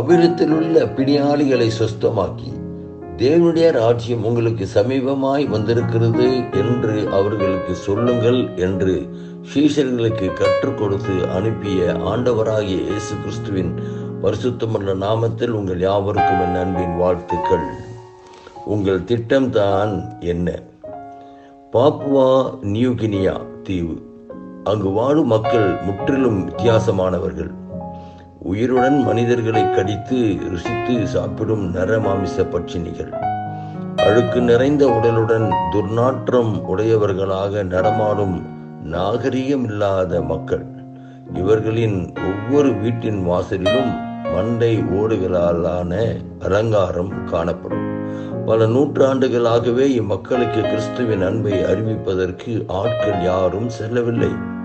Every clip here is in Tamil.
அவ்விடத்திலுள்ள பிணியாளிகளை சொஸ்தமாக்கி தேவனுடைய ராஜ்யம் உங்களுக்கு சமீபமாய் வந்திருக்கிறது என்று அவர்களுக்கு சொல்லுங்கள் என்று சீஷர்களுக்கு கற்றுக் கொடுத்து அனுப்பிய ஆண்டவராகிய இயேசு கிறிஸ்துவின் பரிசுத்தமன்ற நாமத்தில் உங்கள் யாவருக்கும் என் அன்பின் வாழ்த்துக்கள். உங்கள் திட்டம்தான் என்ன? பாப்புவா நியூகினியா தீவு. அங்கு வாழும் மக்கள் முற்றிலும் வித்தியாசமானவர்கள். உயிருடன் மனிதர்களை கடித்து ருசித்து சாப்பிடும் நரமாமிச பட்சினிகள். அழுக்கு நிறைந்த உடலுடன் துர்நாற்றம் உடையவர்களாக நடமாடும் நாகரிகமில்லாத மக்கள். இவர்களின் ஒவ்வொரு வீட்டின் வாசலிலும் மண்டை ஓடுகளாலான அலங்காரம் காணப்படும். பல நூற்றாண்டுகளாகவே இம்மக்களுக்கு கிறிஸ்துவின் அன்பை அறிவிப்பதற்கு ஆட்கள் யாரும் செல்லவில்லை.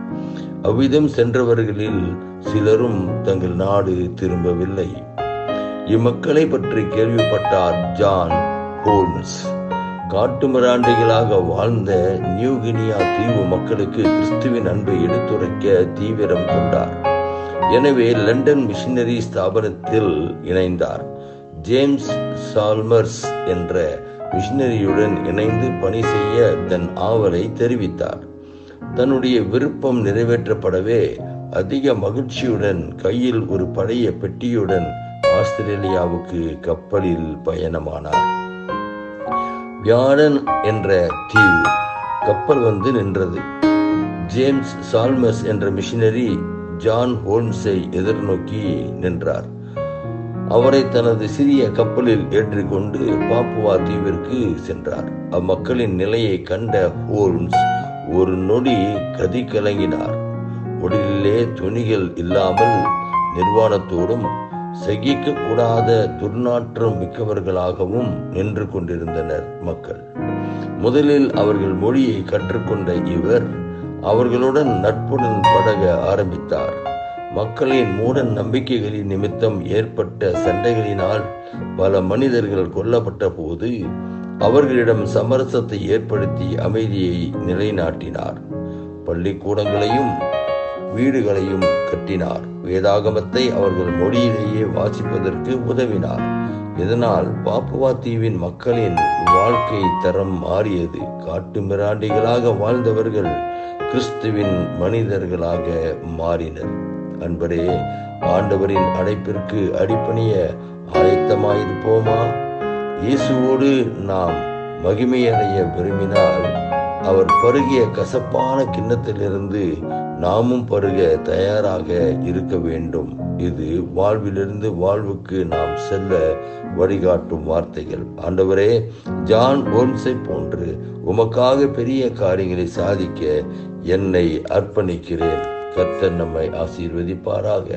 அவ்விதம் சென்றவர்களில் சிலரும் தங்கள் நாடு திரும்பவில்லை. இம்மக்களை பற்றி கேள்விப்பட்டார் ஜான் ஹோல்ம்ஸ். காட்டுமிராண்டிகளாக வாழ்ந்த நியூகினியா தீவு மக்களுக்கு கிறிஸ்துவின் அன்பை எடுத்துரைக்க தீவிரம் கொண்டார். எனவே லண்டன் மிஷினரி ஸ்தாபனத்தில் இணைந்தார். ஜேம்ஸ் சால்மர்ஸ் என்ற மிஷினரியுடன் இணைந்து பணி செய்ய தன் ஆவலை தெரிவித்தார். தன்னுடைய விருப்பம் நிறைவேற்றப்படவே அதிக மகிழ்ச்சியுடன் கையில் ஒரு பழைய பெட்டியுடன் ஆஸ்திரேலியாவுக்கு கப்பலில் பயணமானார். வியாழன் என்ற தீவு கப்பல் வந்து நின்றது. ஜேம்ஸ் சால்மஸ் என்ற மிஷினரி ஜான் ஹோல்ம்ஸை எதிர்நோக்கி நின்றார். அவரை தனது சிறிய கப்பலில் ஏற்றிக்கொண்டு பாப்புவா தீவிற்கு சென்றார். அம்மக்களின் நிலையை கண்ட ஹோல்ம்ஸ் ஒரு நொடி கதி கலங்கினார். உடலிலே துணிகள் இல்லாமல் நிர்வாணத்தோடும் சகிக்க கூடாத துர்நாற்றம் மிக்கவர்களாகவும் நின்று கொண்டிருந்தனர் மக்கள். முதலில் அவர்கள் மொழியை கற்றுக்கொண்ட இவர் அவர்களுடன் நட்புடன் பழக ஆரம்பித்தார். மக்களின் மூட நம்பிக்கைகளின் நிமித்தம் ஏற்பட்ட சண்டைகளினால் பல மனிதர்கள் கொல்லப்பட்ட போது அவர்களிடம் சமரசத்தை ஏற்படுத்தி அமைதியை நிலைநாட்டினார். பள்ளிக்கூடங்களையும் வீடுகளையும் கட்டினார். வேதாகமத்தை அவர்கள் மொழியிலேயே வாசிப்பதற்கு உதவினார். இதனால் பாப்புவா தீவின் மக்களின் வாழ்க்கை தரம் மாறியது. காட்டு மிராண்டிகளாக வாழ்ந்தவர்கள் கிறிஸ்துவின் மனிதர்களாக மாறினர். அன்பரே ஆண்டவரின் அழைப்பிற்கு அடிப்பணிய ஆயத்தமாயிருப்போமா? இயேசுவோடு நாம் மகிமையடைய விரும்பினால் அவர் பருகிய கசப்பான கிண்ணத்திலிருந்து நாமும் பருக தயாராக இருக்க வேண்டும். இது வாழ்விலிருந்து வாழ்வுக்கு நாம் செல்ல வழிகாட்டும் வார்த்தைகள். ஆண்டவரே ஜான் ஓம்ஸை போன்று உமக்காக பெரிய காரியங்களை சாதிக்க என்னை அர்ப்பணிக்கிறேன். கர்த்தர் நம்மை ஆசீர்வதிப்பாராக.